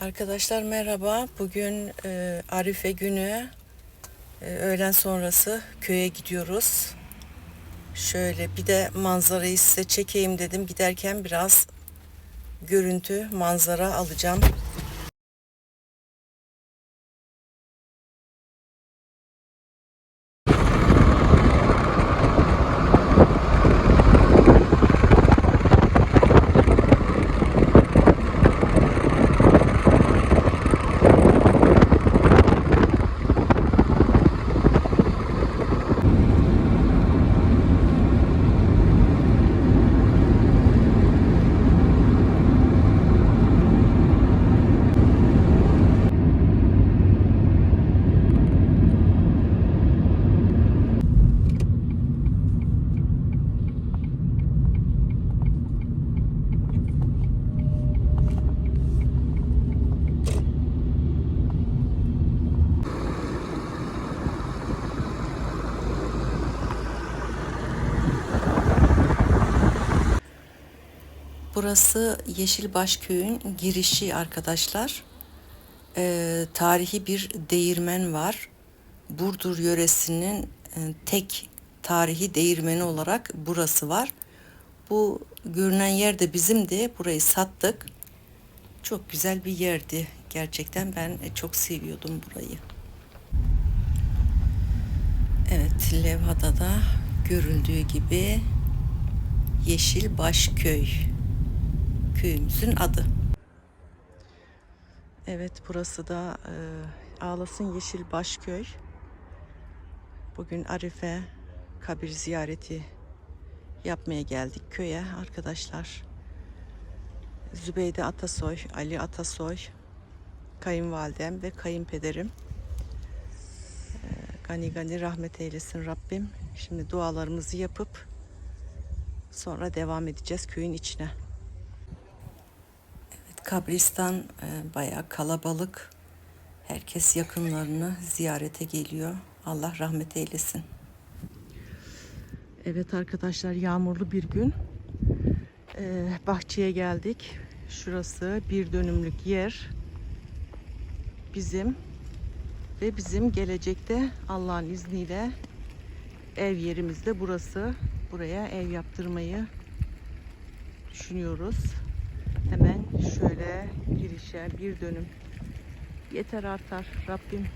Arkadaşlar merhaba. Bugün e, Arife günü. E, öğlen sonrası köye gidiyoruz. Şöyle bir de manzarayı size çekeyim dedim. Giderken biraz görüntü, manzara alacağım. Burası Yeşilbaş Köy'ün girişi arkadaşlar. Ee, tarihi bir değirmen var. Burdur yöresinin e, tek tarihi değirmeni olarak burası var. Bu görünen yer de bizimdi. Burayı sattık. Çok güzel bir yerdi. Gerçekten ben çok seviyordum burayı. Evet, levhada da görüldüğü gibi Yeşilbaş Köy köyümüzün adı. Evet burası da e, Ağlasın Yeşilbaş Köy. Bugün Arife kabir ziyareti yapmaya geldik köye arkadaşlar. Zübeyde Atasoy, Ali Atasoy, kayınvalidem ve kayınpederim. E, gani gani rahmet eylesin Rabbim. Şimdi dualarımızı yapıp sonra devam edeceğiz köyün içine. Kabristan e, bayağı kalabalık. Herkes yakınlarını ziyarete geliyor. Allah rahmet eylesin. Evet arkadaşlar yağmurlu bir gün. E, bahçeye geldik. Şurası bir dönümlük yer. Bizim ve bizim gelecekte Allah'ın izniyle ev yerimiz de burası. Buraya ev yaptırmayı düşünüyoruz. Şöyle girişe bir dönüm yeter artar. Rabbim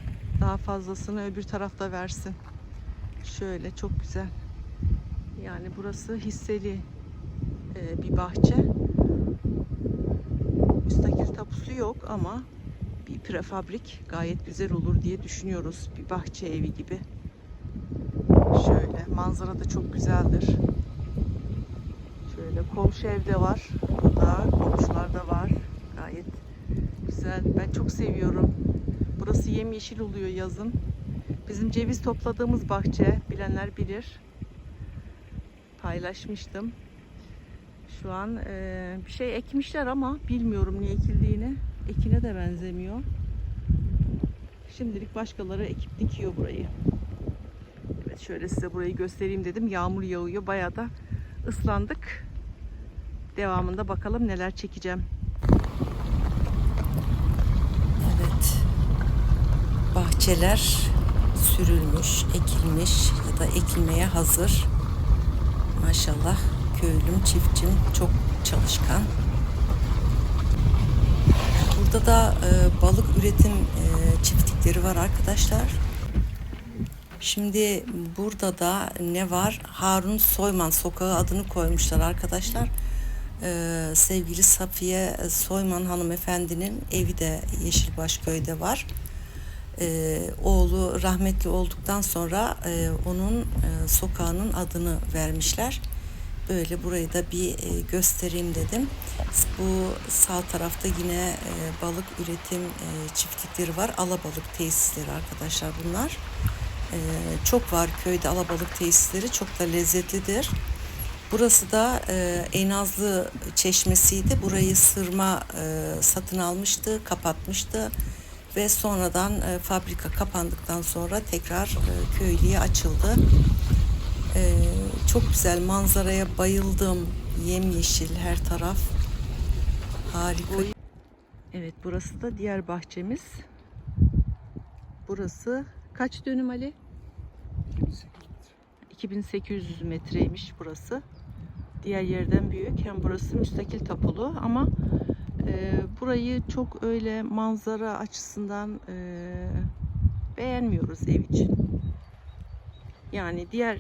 daha fazlasını öbür tarafta versin. Şöyle çok güzel. Yani burası hisseli e, bir bahçe. Müstakil tapusu yok ama bir prefabrik gayet güzel olur diye düşünüyoruz. Bir bahçe evi gibi. Şöyle manzara da çok güzeldir. Komşu evde var. Burada komşular da var. Gayet güzel. Ben çok seviyorum. Burası yemyeşil oluyor yazın. Bizim ceviz topladığımız bahçe. Bilenler bilir. Paylaşmıştım. Şu an e, bir şey ekmişler ama bilmiyorum ne ekildiğini. Ekine de benzemiyor. Şimdilik başkaları ekip dikiyor burayı. Evet şöyle size burayı göstereyim dedim. Yağmur yağıyor. Bayağı da ıslandık. Devamında bakalım neler çekeceğim. Evet. Bahçeler sürülmüş, ekilmiş ya da ekilmeye hazır. Maşallah köylüm, çiftçim çok çalışkan. Burada da e, balık üretim e, çiftlikleri var arkadaşlar. Şimdi burada da ne var? Harun Soyman sokağı adını koymuşlar arkadaşlar. Ee, sevgili Safiye Soyman hanımefendinin evi de Yeşilbaş köyde var. Ee, oğlu rahmetli olduktan sonra e, onun e, sokağının adını vermişler. Böyle burayı da bir e, göstereyim dedim. Bu sağ tarafta yine e, balık üretim e, çiftlikleri var. Alabalık tesisleri arkadaşlar bunlar. E, çok var köyde alabalık tesisleri. Çok da lezzetlidir. Burası da e, Enazlı Çeşmesi'ydi. Burayı sırma e, satın almıştı, kapatmıştı ve sonradan e, fabrika kapandıktan sonra tekrar e, köylüye açıldı. E, çok güzel manzaraya bayıldım. Yemyeşil her taraf. Harika. Evet burası da diğer bahçemiz. Burası kaç dönüm Ali? 2800 metreymiş burası. Diğer yerden büyük. Hem burası müstakil tapulu ama e, burayı çok öyle manzara açısından e, beğenmiyoruz ev için. Yani diğer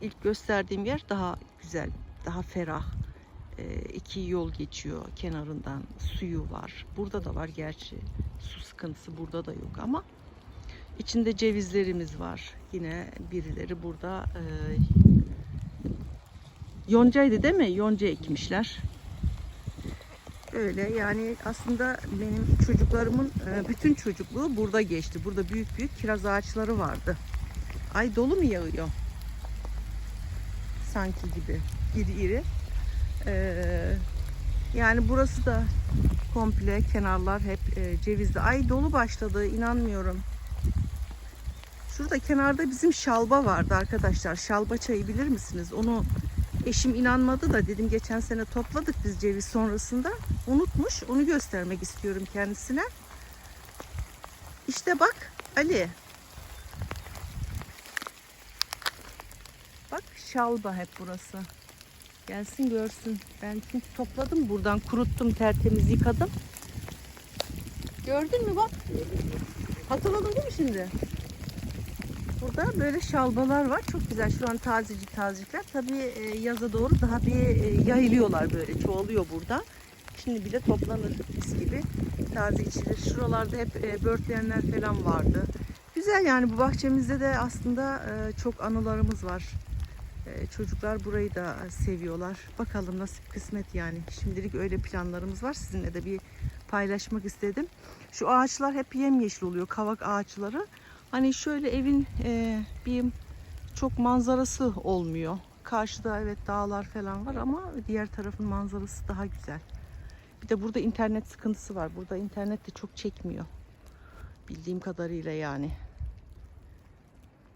ilk gösterdiğim yer daha güzel, daha ferah. E, iki yol geçiyor kenarından, suyu var. Burada da var gerçi. Su sıkıntısı burada da yok ama içinde cevizlerimiz var. Yine birileri burada e, yoncaydı değil mi? Yonca ekmişler. Öyle yani aslında benim çocuklarımın e, bütün çocukluğu burada geçti. Burada büyük büyük kiraz ağaçları vardı. Ay dolu mu yağıyor? Sanki gibi. İri iri. Ee, yani burası da komple kenarlar hep e, cevizli. Ay dolu başladı inanmıyorum. Şurada kenarda bizim şalba vardı arkadaşlar. Şalba çayı bilir misiniz? Onu eşim inanmadı da dedim geçen sene topladık biz ceviz sonrasında. Unutmuş. Onu göstermek istiyorum kendisine. İşte bak Ali. Bak şalba hep burası. Gelsin görsün. Ben çünkü topladım buradan kuruttum tertemiz yıkadım. Gördün mü bak? Hatırladın değil mi şimdi? Burada böyle şalbalar var. Çok güzel. Şu an tazecik tazecikler. Tabii e, yaza doğru daha bir e, yayılıyorlar böyle. Çoğalıyor burada. Şimdi bile toplanır mis gibi. Taze içilir. Şuralarda hep e, börtleyenler falan vardı. Güzel yani bu bahçemizde de aslında çok anılarımız var. Çocuklar burayı da seviyorlar. Bakalım nasip kısmet yani. Şimdilik öyle planlarımız var. Sizinle de bir paylaşmak istedim. Şu ağaçlar hep yemyeşil oluyor. Kavak ağaçları. Hani şöyle evin e, bir çok manzarası olmuyor. Karşıda evet dağlar falan var ama diğer tarafın manzarası daha güzel. Bir de burada internet sıkıntısı var. Burada internet de çok çekmiyor. Bildiğim kadarıyla yani.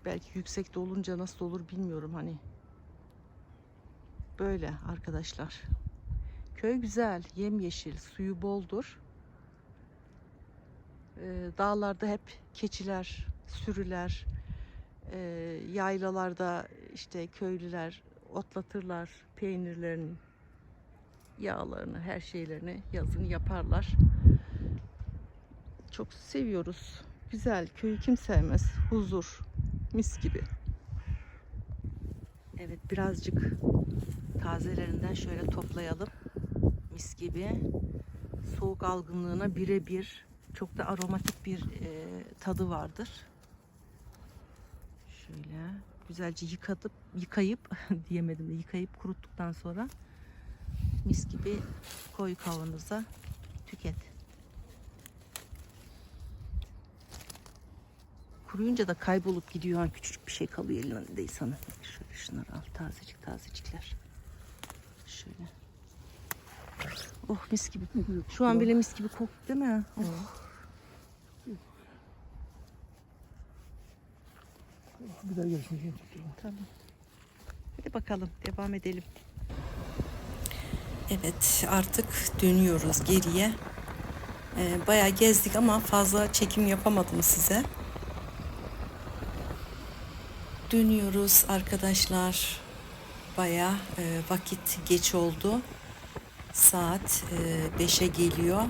Belki yüksekte olunca nasıl olur bilmiyorum hani. Böyle arkadaşlar. Köy güzel, yemyeşil, suyu boldur. Ee, dağlarda hep keçiler, sürüler, e, yaylalarda işte köylüler otlatırlar peynirlerini, yağlarını, her şeylerini yazın yaparlar. Çok seviyoruz. Güzel, köyü kim sevmez? Huzur, mis gibi. Evet, birazcık tazelerinden şöyle toplayalım. Mis gibi. Soğuk algınlığına birebir çok da aromatik bir e, tadı vardır. Şöyle güzelce yıkatıp yıkayıp diyemedim de yıkayıp kuruttuktan sonra mis gibi koy kavanoza tüket. Kuruyunca da kaybolup gidiyor. Ha, küçücük bir şey kalıyor elinde sana. Şöyle şunları al. Tazecik tazecikler. Şöyle. Oh mis gibi. Şu an bile mis gibi koktu değil mi? Oh. Bir daha görüşmek üzere. Tamam. Hadi bakalım devam edelim. Evet artık dönüyoruz geriye. Ee, bayağı gezdik ama fazla çekim yapamadım size. Dönüyoruz arkadaşlar. Bayağı e, vakit geç oldu. Saat e, 5'e geliyor.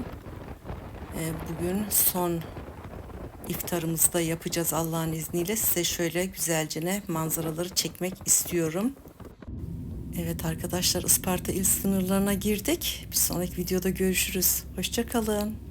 E, bugün son iftarımızı da yapacağız Allah'ın izniyle. Size şöyle güzelce ne manzaraları çekmek istiyorum. Evet arkadaşlar Isparta il sınırlarına girdik. Bir sonraki videoda görüşürüz. Hoşçakalın.